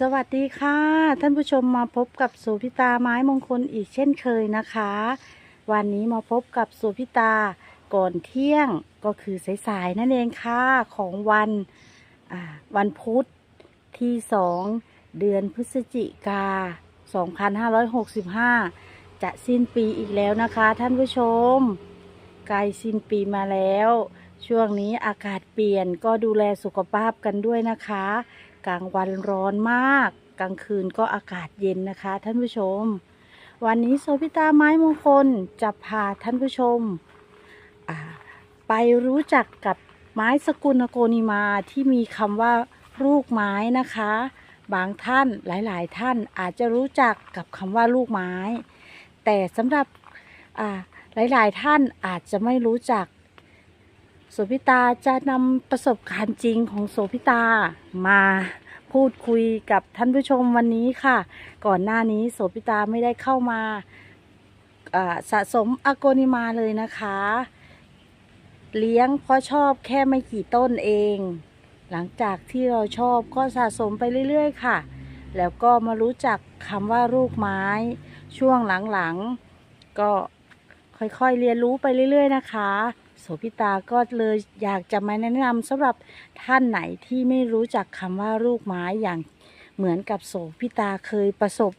สวัสดีค่ะ ท่านผู้ชมมาพบกับโสพิตาไม้มงคลอีกเช่นเคยนะคะ วันนี้มาพบกับโสพิตาก่อนเที่ยงก็คือสายๆนั่นเองค่ะของวันวันพุธที่สองเดือนพฤศจิกา 2565 จะสิ้นปีอีกแล้วนะคะ ท่านผู้ชมใกล้สิ้นปีมาแล้ว ช่วงนี้อากาศเปลี่ยนก็ดูแลสุขภาพกันด้วยนะคะ กลางวันร้อนมาก กลางคืนก็อากาศเย็นนะคะ ท่านผู้ชม วันนี้โซพิตาไม้มงคลจะพาท่านผู้ชม ไปรู้จักกับไม้สกุลโกนิมาที่มีคำว่าลูกไม้นะคะ บางท่านหลายๆ ท่านอาจจะรู้จักกับคำว่าลูกไม้ แต่สำหรับอ่าหลายๆ ท่านอาจจะไม่รู้จัก โสพิตาจะนำประสบการณ์จริงของโสพิตามาพูดคุยกับท่านผู้ชมวันนี้ค่ะ ก่อนหน้านี้โสพิตาไม่ได้เข้ามาสะสมอโกนิมาเลยนะคะ เลี้ยงเพราะชอบแค่ไม่กี่ต้นเอง หลังจากที่เราชอบก็สะสมไปเรื่อยๆค่ะ แล้วก็มารู้จักคำว่าลูกไม้ ช่วงหลังๆ ก็ค่อยๆเรียนรู้ไปเรื่อยๆนะคะ โสพิตาก็เลยอยากจะมาแนะนำสำหรับท่านไหนที่ไม่รู้จักคำว่าลูกไม้อย่างเหมือนกับโสพิตาเคยประสบ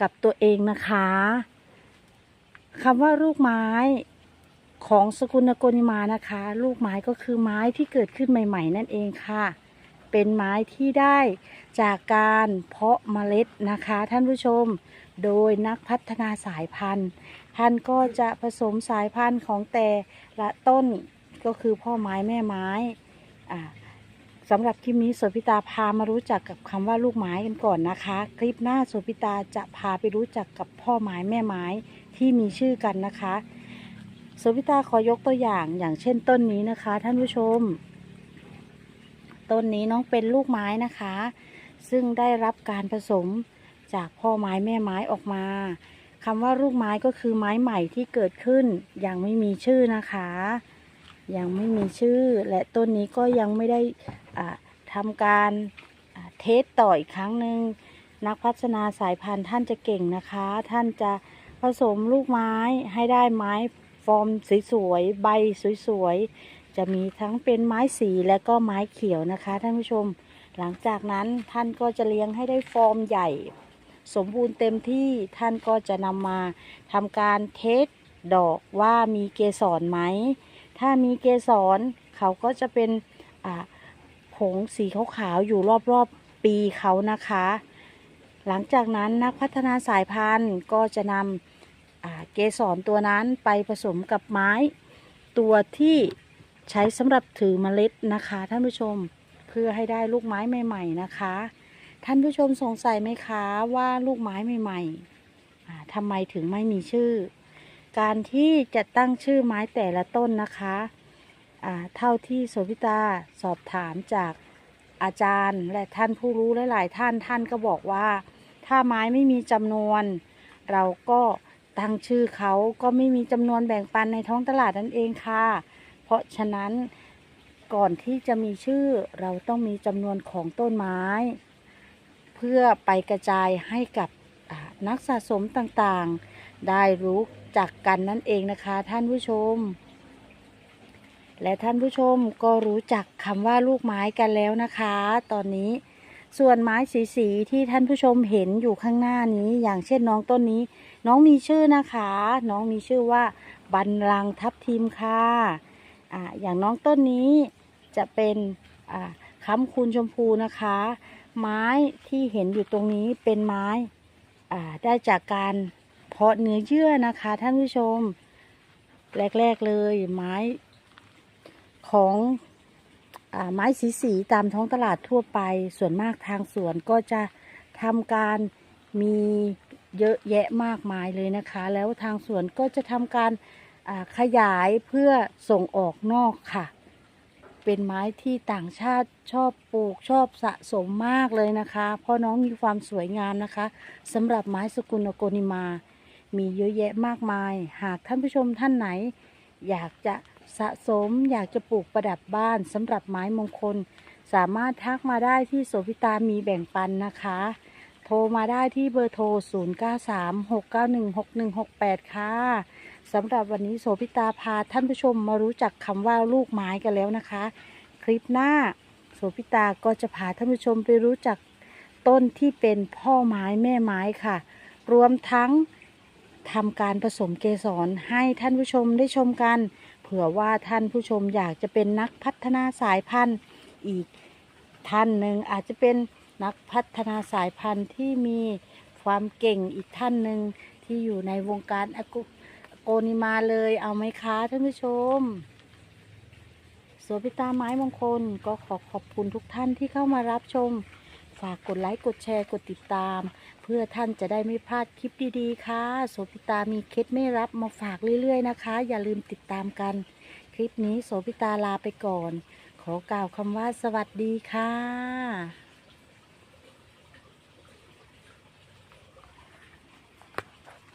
กับตัวเองนะคะคำว่าลูกไม้ของสกุลโกนิมานะคะ ลูกไม้ก็คือไม้ที่เกิดขึ้นใหม่ ๆ นั่นเองค่ะ เป็นไม้ที่ได้จากการเพาะเมล็ดนะคะท่านผู้ชม โดยนักพัฒนาสายพันธุ์ ท่านก็จะผสมสายพันธุ์ของแต่ละต้นก็คือพ่อไม้แม่ไม้อ่าสำหรับคลิปนี้โสพิตาพามารู้จักกับคำว่าลูกไม้กันก่อนนะคะ คลิปหน้าโสพิตาจะพาไปรู้จักกับพ่อไม้แม่ไม้ที่มีชื่อกันนะคะโสพิตาขอยกตัวอย่างอย่างเช่นต้นนี้นะคะ ท่านผู้ชม ต้นนี้น้องเป็นลูกไม้นะคะ ซึ่งได้รับการผสมจากพ่อไม้แม่ไม้ออกมา คำว่าลูกไม้ก็คือไม้ใหม่ที่เกิดขึ้น ยังไม่มีชื่อนะคะ ยังไม่มีชื่อ และต้นนี้ก็ยังไม่ได้ทำการเทสต่ออีกครั้งหนึ่งนักพัฒนาสายพันธุ์ท่านจะเก่งนะคะ ท่านจะผสมลูกไม้ให้ได้ไม้ฟอร์มสวยๆใบสวยๆจะมีทั้งเป็นไม้สีและก็ไม้เขียวนะคะท่านผู้ชม หลังจากนั้นท่านก็จะเลี้ยงให้ได้ฟอร์มใหญ่ สมบูรณ์เต็มที่ท่านก็จะนำมาทำการเทสดอกว่ามีเกสรไหม ถ้ามีเกสรเขาก็จะเป็นผงสีขาวๆอยู่รอบๆปีเขานะคะ หลังจากนั้นนักพัฒนาสายพันธุ์ก็จะนำเกสรตัวนั้นไปผสมกับไม้ ตัวที่ใช้สำหรับถือเมล็ดนะคะท่านผู้ชมเพื่อให้ได้ลูกไม้ใหม่ ๆ นะคะ ท่านผู้ชมสงสัยไหมคะว่าลูกไม้ใหม่ๆทำไมถึงไม่มีชื่อ การที่จะตั้งชื่อไม้แต่ละต้นนะคะเท่าที่โสพิตาสอบถามจากอาจารย์และท่านผู้รู้หลาย ๆ ท่านท่านก็บอกว่า ถ้าไม้ไม่มีจำนวน เราก็ตั้งชื่อเขาก็ไม่มีจำนวนแบ่งปันในท้องตลาดนั่นเองค่ะ เพราะฉะนั้นก่อนที่จะมีชื่อเราต้องมีจำนวนของต้นไม้ เพื่อไปกระจายให้กับนักสะสมต่างๆ ได้รู้จักกันนั่นเองนะคะท่านผู้ชม และท่านผู้ชมก็รู้จักคำว่าลูกไม้กันแล้วนะคะ ตอนนี้ส่วนไม้สีสีที่ท่านผู้ชมเห็นอยู่ข้างหน้านี้ อย่างเช่นน้องต้นนี้ น้องมีชื่อนะคะ น้องมีชื่อว่าบันลังทับทิมค่ะอ่าอย่างน้องต้นนี้จะเป็นอ่าค้ำคูณชมพูนะคะ ไม้ที่เห็นอยู่ตรงนี้เป็นไม้ได้จากการเพาะเนื้อเยื่อนะคะท่านผู้ชม แรก ๆ เลยไม้ของอไม้สีสีๆตามท้องตลาดทั่วไปส่วนมากทางสวนก็จะทำการมีเยอะแยะมากมายเลยนะคะ แล้วทางสวนก็จะทำการขยายเพื่อส่งออกนอกค่ะ เป็นไม้ที่ต่างชาติชอบปลูกชอบสะสมมากเลยนะคะ เพราะน้องมีความสวยงามนะคะสำหรับไม้สกุลโกนิมา มีเยอะแยะมากมาย หากท่านผู้ชมท่านไหน อยากจะสะสมอยากจะปลูกประดับบ้านสำหรับไม้มงคล สามารถทักมาได้ที่โสพิตามีแบ่งปันนะคะ โทรมาได้ที่เบอร์โทร 0936916168 ค่ะ สำหรับวันนี้โสพิตาพาท่านผู้ชมมารู้จักคำว่าลูกไม้กันแล้วนะคะ คลิปหน้าโสพิตาก็จะพาท่านผู้ชมไปรู้จักต้นที่เป็นพ่อไม้แม่ไม้ค่ะ รวมทั้งทำการผสมเกสรให้ท่านผู้ชมได้ชมกัน เผื่อว่าท่านผู้ชมอยากจะเป็นนักพัฒนาสายพันธุ์อีกท่านหนึ่งอาจจะเป็นนักพัฒนาสายพันธุ์ที่มีความเก่งอีกท่านหนึ่งที่อยู่ในวงการอโก โกนิมาเลยเอาไหมคะท่านผู้ชมสวนพิตาไม้มงคลก็ขอขอบคุณทุกท่านที่เข้ามารับชม ฝากกดไลค์กดแชร์กดติดตาม เพื่อท่านจะได้ไม่พลาดคลิปดีๆค่ะโสพิตามีเคล็ดไม่รับมาฝากเรื่อยๆนะคะ อย่าลืมติดตามกัน คลิปนี้โสพิตาลาไปก่อน ขอกล่าวคำว่าสวัสดีค่ะ